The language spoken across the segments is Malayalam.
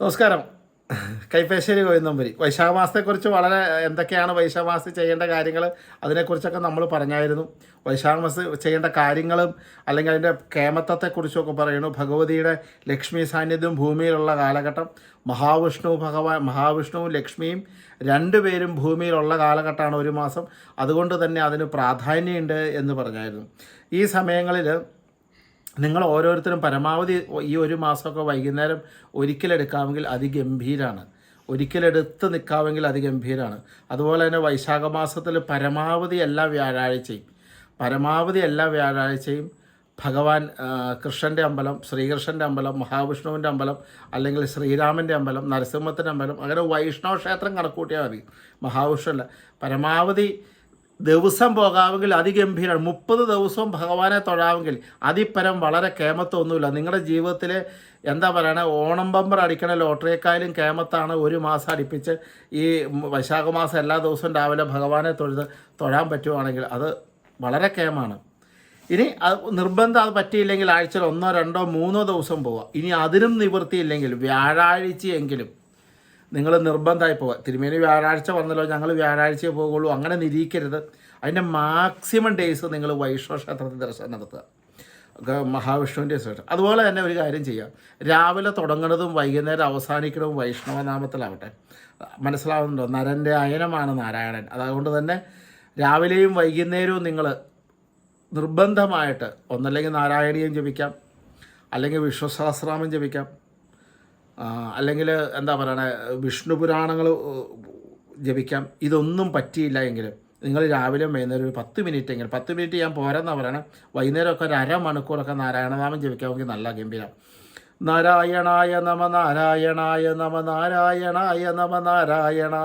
നമസ്കാരം. കൈപ്പേശ്ശേരി ഗോവിന്ദമ്പരി. വൈശാഖമാസത്തെക്കുറിച്ച് വളരെ എന്തൊക്കെയാണ് വൈശാഖമാസത്തിൽ ചെയ്യേണ്ട കാര്യങ്ങൾ അതിനെക്കുറിച്ചൊക്കെ നമ്മൾ പറഞ്ഞായിരുന്നു. വൈശാഖമാസ ചെയ്യേണ്ട കാര്യങ്ങളും അല്ലെങ്കിൽ അതിന്റെ കേമത്വത്തെക്കുറിച്ചൊക്കെ പറയുന്നു. ഭഗവതിയുടെ ലക്ഷ്മി സാന്നിധ്യം ഭൂമിയിലുള്ള കാലഘട്ടം മഹാവിഷ്ണു ഭഗവാൻ മഹാവിഷ്ണുവും ലക്ഷ്മിയും രണ്ടുപേരും ഭൂമിയിലുള്ള കാലഘട്ടമാണ് ഒരു മാസം. അതുകൊണ്ട് തന്നെ അതിന് പ്രാധാന്യമുണ്ട് എന്ന് പറഞ്ഞായിരുന്നു. ഈ സമയങ്ങളിൽ നിങ്ങൾ ഓരോരുത്തരും പരമാവധി ഈ ഒരു മാസമൊക്കെ വൈകുന്നേരം ഒരിക്കലെടുക്കാമെങ്കിൽ അതിഗംഭീരാണ്. ഒരിക്കലെടുത്ത് നിൽക്കാമെങ്കിൽ അതിഗംഭീരാണ്. അതുപോലെ തന്നെ വൈശാഖ മാസത്തിൽ പരമാവധി എല്ലാ വ്യാഴാഴ്ചയും പരമാവധി എല്ലാ വ്യാഴാഴ്ചയും ഭഗവാൻ കൃഷ്ണന്റെ അമ്പലം ശ്രീകൃഷ്ണന്റെ അമ്പലം മഹാവിഷ്ണുവിന്റെ അമ്പലം അല്ലെങ്കിൽ ശ്രീരാമന്റെ അമ്പലം നരസിംഹത്തിന്റെ അമ്പലം അങ്ങനെ വൈഷ്ണവ ക്ഷേത്രം കണക്കൂട്ടിയാൽ മതി. മഹാവിഷ്ണുവിന്റെ പരമാവധി ദിവസം പോകാമെങ്കിൽ അതിഗംഭീരമാണ് മുപ്പത് ദിവസവും ഭഗവാനെ തൊഴാമെങ്കിൽ അതിപ്പരം വളരെ കേമത്തൊന്നുമില്ല. നിങ്ങളുടെ ജീവിതത്തിൽ എന്താ പറയണേ ഓണം ബമ്പർ അടിക്കണ ലോട്ടറിയേക്കാളും കേമത്താണ് ഒരു മാസം അടുപ്പിച്ച് ഈ വൈശാഖ മാസം എല്ലാ ദിവസവും രാവിലെ ഭഗവാനെ തൊഴുത് തൊഴാൻ പറ്റുവാണെങ്കിൽ അത് വളരെ കേമാണ്. ഇനി അത് നിർബന്ധം അത് പറ്റിയില്ലെങ്കിൽ ആഴ്ചയിൽ ഒന്നോ രണ്ടോ മൂന്നോ ദിവസം പോവുക ഇനി അതിനും നിവൃത്തിയില്ലെങ്കിൽ വ്യാഴാഴ്ചയെങ്കിലും നിങ്ങൾ നിർബന്ധമായി പോവുക. തിരുമേനി വ്യാഴാഴ്ച വന്നല്ലോ ഞങ്ങൾ വ്യാഴാഴ്ചയെ പോകുള്ളൂ അങ്ങനെ നിരീക്കരുത്. അതിന്റെ മാക്സിമം ഡേയ്സ് നിങ്ങൾ വൈഷ്ണവ ക്ഷേത്രത്തിൽ ദർശനം നടത്തുക. മഹാവിഷ്ണുവിന്റെ ശേഷം അതുപോലെ തന്നെ ഒരു കാര്യം ചെയ്യാം. രാവിലെ തുടങ്ങുന്നതും വൈകുന്നേരം അവസാനിക്കുന്നതും വൈഷ്ണവനാമത്തിലാവട്ടെ മനസ്സിലാവുന്നുണ്ടോ? നരന്റെ അയനമാണ് നാരായണൻ. അതുകൊണ്ട് തന്നെ രാവിലെയും വൈകുന്നേരവും നിങ്ങൾ നിർബന്ധമായിട്ട് ഒന്നല്ലെങ്കിൽ നാരായണീയം ജപിക്കാം. അല്ലെങ്കിൽ വിശ്വസഹസ്രാമം ജപിക്കാം. അല്ലെങ്കിൽ എന്താ പറയണേ വിഷ്ണു പുരാണങ്ങൾ ജപിക്കാം. ഇതൊന്നും പറ്റിയില്ല എങ്കിൽ നിങ്ങൾ രാവിലെ വൈകുന്നേരം ഒരു പത്ത് മിനിറ്റ് എങ്കിലും പത്ത് മിനിറ്റ് ഞാൻ പോരെന്നാണ് പറയണേ വൈകുന്നേരമൊക്കെ ഒരു അരമണിക്കൂറൊക്കെ നാരായണനാമം ജപിക്കാമെങ്കിൽ നല്ല ഗംഭീരം. നാരായണായ നമ നാരായണായ നമ നാരായണായ നമ നാരായണ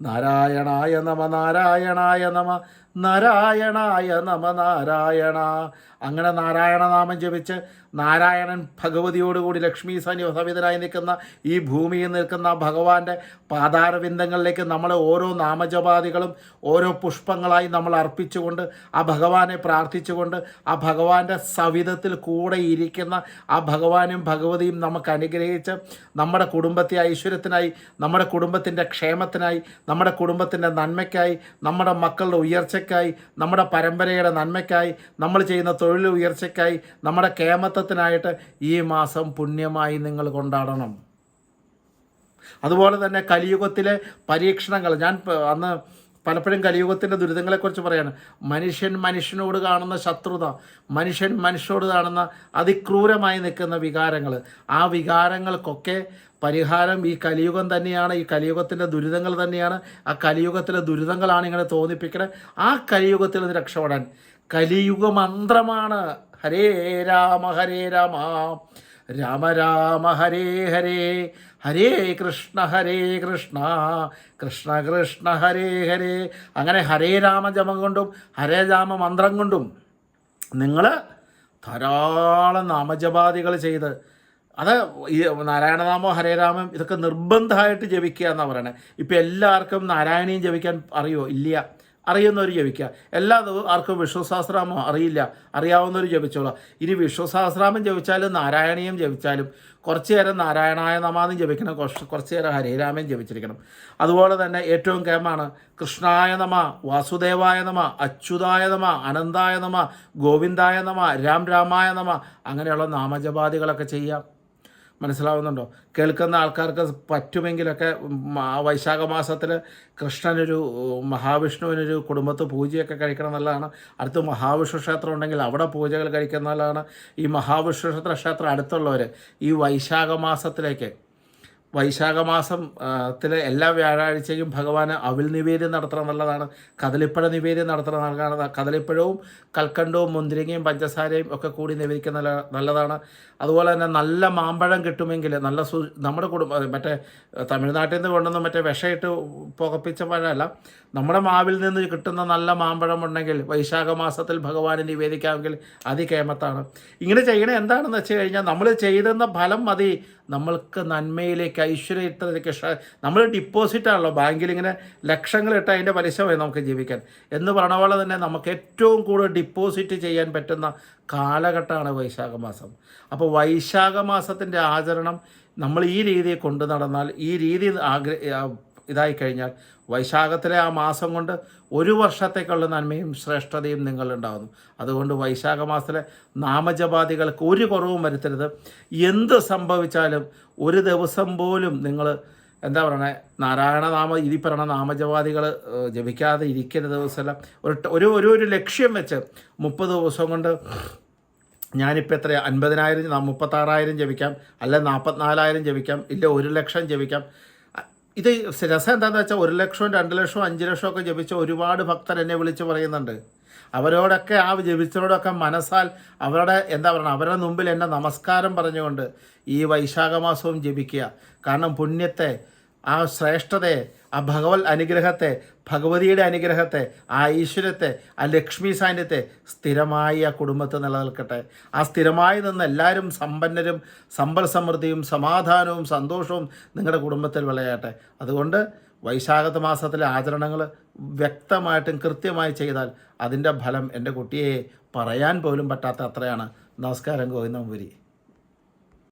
നാരായണായ നമ നാരായണായ നമ നാരായണായ നമ നാരായണ. അങ്ങനെ നാരായണനാമം ജപിച്ച് നാരായണൻ ഭഗവതിയോടുകൂടി ലക്ഷ്മി സനി സവിതനായി നിൽക്കുന്ന ഈ ഭൂമിയിൽ നിൽക്കുന്ന ഭഗവാന്റെ പാതാരവിന്ദങ്ങളിലേക്ക് നമ്മൾ ഓരോ നാമജപാദികളും ഓരോ പുഷ്പങ്ങളായി നമ്മൾ അർപ്പിച്ചുകൊണ്ട് ആ ഭഗവാനെ പ്രാർത്ഥിച്ചുകൊണ്ട് ആ ഭഗവാന്റെ സവിധത്തിൽ കൂടെ ഇരിക്കുന്ന ആ ഭഗവാനും ഭഗവതിയും നമുക്ക് അനുഗ്രഹിച്ച് നമ്മുടെ കുടുംബത്തെ ഐശ്വര്യത്തിനായി നമ്മുടെ കുടുംബത്തിന്റെ ക്ഷേമത്തിനായി നമ്മുടെ കുടുംബത്തിന്റെ നന്മയ്ക്കായി നമ്മുടെ മക്കളുടെ ഉയർച്ചയ്ക്കായി നമ്മുടെ പരമ്പരയുടെ നന്മയ്ക്കായി നമ്മൾ ചെയ്യുന്ന തൊഴിൽ ഉയർച്ചയ്ക്കായി നമ്മുടെ കേമത്വത്തിനായിട്ട് ഈ മാസം പുണ്യമായി നിങ്ങൾ കൊണ്ടാടണം. അതുപോലെ തന്നെ കലിയുഗത്തിലെ പരീക്ഷണങ്ങൾ. ഞാൻ അന്ന് പലപ്പോഴും കലിയുഗത്തിന്റെ ദുരിതങ്ങളെക്കുറിച്ച് പറയാണ്. മനുഷ്യൻ മനുഷ്യനോട് കാണുന്ന ശത്രുത മനുഷ്യൻ മനുഷ്യനോട് കാണുന്ന അതിക്രൂരമായി നിൽക്കുന്ന വികാരങ്ങൾ ആ വികാരങ്ങൾക്കൊക്കെ പരിഹാരം ഈ കലിയുഗം തന്നെയാണ് ഈ കലിയുഗത്തിന്റെ ദുരിതങ്ങൾ തന്നെയാണ് ആ കലിയുഗത്തിലെ ദുരിതങ്ങളാണ് ഇങ്ങനെ തോന്നിപ്പിക്കുന്നത് ആ കലിയുഗത്തിൽ നിന്ന് രക്ഷപ്പെടാൻ കലിയുഗ മന്ത്രമാണ്. ഹരേ രാമ ഹരേ രാമ. രാമ രാമ ഹരേ ഹരേ ഹരേ കൃഷ്ണ ഹരേ കൃഷ്ണ കൃഷ്ണ കൃഷ്ണ ഹരേ ഹരേ. അങ്ങനെ ഹരേ രാമ ജപം കൊണ്ടും ഹരേ രാമ മന്ത്രം കൊണ്ടും നിങ്ങൾ ധാരാളം നാമജപാദികൾ ചെയ്ത് അത് ഈ നാരായണനാമോ ഹരേരാമം ഇതൊക്കെ നിർബന്ധമായിട്ട് ജപിക്കുക എന്നാണ് പറയണത് ഇപ്പം എല്ലാവർക്കും നാരായണീയം ജപിക്കാൻ അറിയോ? ഇല്ല. അറിയുന്നവർ ജപിക്കുക. എല്ലാ ആർക്കും വിശ്വസഹസ്രാമോ അറിയില്ല. അറിയാവുന്നവർ ജപിച്ചോളാം. ഇനി വിശ്വസഹസ്രാമം ജപിച്ചാലും നാരായണീയം ജപിച്ചാലും കുറച്ച് നേരം നാരായണായ നമാന്നും ജപിക്കണം. കുറച്ച് കുറച്ച് നേരം ഹരേരാമൻ ജപിച്ചിരിക്കണം. അതുപോലെ തന്നെ ഏറ്റവും കേമാണ് കൃഷ്ണായ നമ വാസുദേവായ നമ അച്യുതായ അനന്തായ ഗോവിന്ദായ രാം രാമായ നമ അങ്ങനെയുള്ള നാമജപാദികളൊക്കെ ചെയ്യാം. മനസ്സിലാവുന്നുണ്ടോ? കേൾക്കുന്ന ആൾക്കാർക്ക് പറ്റുമെങ്കിലൊക്കെ വൈശാഖ മാസത്തിൽ കൃഷ്ണനൊരു മഹാവിഷ്ണുവിനൊരു കുടുംബത്ത് പൂജയൊക്കെ കഴിക്കണം നല്ലതാണ്. അടുത്ത് മഹാവിഷ്ണു ക്ഷേത്രം ഉണ്ടെങ്കിൽ അവിടെ പൂജകൾ കഴിക്കുന്ന നല്ലതാണ്. ഈ മഹാവിഷ്ണു ക്ഷേത്ര ക്ഷേത്രം അടുത്തുള്ളവർ ഈ വൈശാഖ മാസത്തിലേക്ക് വൈശാഖ മാസം ത്തിലെ എല്ലാ വ്യാഴാഴ്ചയും ഭഗവാന് അവിൽ നിവേദ്യം നടത്തണം നല്ലതാണ് കദളിപ്പഴ നിവേദ്യം നടത്തണം നൽകാണ് കദളിപ്പഴവും കൽക്കണ്ടവും മുന്തിരിങ്ങയും പഞ്ചസാരയും ഒക്കെ കൂടി നിവേദിക്കുന്ന നല്ല നല്ലതാണ്. അതുപോലെ തന്നെ നല്ല മാമ്പഴം കിട്ടുമെങ്കിൽ നല്ല സു നമ്മുടെ കുടുംബം മറ്റേ തമിഴ്നാട്ടിൽ നിന്ന് കൊണ്ടുവന്ന് മറ്റേ വിഷയിട്ട് പുകപ്പിച്ച പഴമല്ല. നമ്മുടെ മാവിൽ നിന്ന് കിട്ടുന്ന നല്ല മാമ്പഴം ഉണ്ടെങ്കിൽ വൈശാഖ മാസത്തിൽ ഭഗവാന് നിവേദിക്കാമെങ്കിൽ അതികേമത്താണ്. ഇങ്ങനെ ചെയ്യണേ എന്താണെന്ന് വെച്ച് കഴിഞ്ഞാൽ നമ്മൾ ചെയ്തെന്ന ഫലം മതി. നമ്മൾക്ക് നന്മയിലേക്ക് ഐശ്വര്യത്തിലേക്ക് നമ്മൾ ഡിപ്പോസിറ്റ് ആണല്ലോ ബാങ്കിൽ ഇങ്ങനെ ലക്ഷങ്ങളിട്ട് അതിന്റെ പലിശ പോയി നമുക്ക് ജീവിക്കാൻ. എന്ന് പറഞ്ഞ പോലെ തന്നെ നമുക്ക് ഏറ്റവും കൂടുതൽ ഡിപ്പോസിറ്റ് ചെയ്യാൻ പറ്റുന്ന കാലഘട്ടമാണ് വൈശാഖ മാസം. അപ്പോൾ വൈശാഖ മാസത്തിന്റെ ആചരണം നമ്മൾ ഈ രീതിയിൽ കൊണ്ടു നടന്നാൽ ഈ രീതി ആഗ്ര ആ, ഇതായി കഴിഞ്ഞാൽ വൈശാഖത്തിലെ ആ മാസം കൊണ്ട് ഒരു വർഷത്തേക്കുള്ള നന്മയും ശ്രേഷ്ഠതയും നിങ്ങളുണ്ടാകുന്നു. അതുകൊണ്ട് വൈശാഖ മാസത്തിലെ നാമജപാദികൾക്ക് ഒരു കുറവും വരുത്തരുത്. എന്ത് സംഭവിച്ചാലും ഒരു ദിവസം പോലും നിങ്ങൾ എന്താ പറയണേ നാരായണനാമ ഇതി പറയണ നാമജപാദികൾ ജപിക്കാതെ ഇരിക്കുന്ന ദിവസമെല്ലാം ഒരു ഒരു ഒരു ലക്ഷ്യം വെച്ച് മുപ്പത് ദിവസം കൊണ്ട് ഞാനിപ്പോൾ എത്ര അൻപതിനായിരം മുപ്പത്താറായിരം ജപിക്കാം അല്ല നാൽപ്പത്തിനാലായിരം ജപിക്കാം ഇല്ല ഒരു ലക്ഷം ജപിക്കാം. ഇത് രസം എന്താണെന്ന് വെച്ചാൽ ഒരു ലക്ഷവും രണ്ട് ലക്ഷവും അഞ്ച് ലക്ഷവും ഒക്കെ ജപിച്ച ഒരുപാട് ഭക്തർ എന്നെ വിളിച്ച് പറയുന്നുണ്ട്. അവരോടൊക്കെ ആ ജപിച്ചവരോടൊക്കെ മനസ്സാൽ അവരുടെ എന്താ പറയുക അവരുടെ മുമ്പിൽ എന്നെ നമസ്കാരം പറഞ്ഞുകൊണ്ട് ഈ വൈശാഖമാസവും ജപിക്കുക. കാരണം പുണ്യത്തെ ആ ശ്രേഷ്ഠതയെ ആ ഭഗവത് അനുഗ്രഹത്തെ ഭഗവതിയുടെ അനുഗ്രഹത്തെ ആ ഈശ്വരത്തെ ആ ലക്ഷ്മി സാന്നിധ്യത്തെ സ്ഥിരമായി ആ കുടുംബത്തെ നിലനിൽക്കട്ടെ. ആ സ്ഥിരമായി നിന്ന് എല്ലാവരും സമ്പന്നരും സമ്പൽ സമൃദ്ധിയും സമാധാനവും സന്തോഷവും നിങ്ങളുടെ കുടുംബത്തിൽ വിളയാട്ടെ. അതുകൊണ്ട് വൈശാഖ മാസത്തിലെ ആചരണങ്ങൾ വ്യക്തമായിട്ടും കൃത്യമായി ചെയ്താൽ അതിന്റെ ഫലം എന്റെ കുട്ടിയെ പറയാൻ പോലും പറ്റാത്ത അത്രയാണ്. നമസ്കാരം ഗോവിന്ദമ്പുരി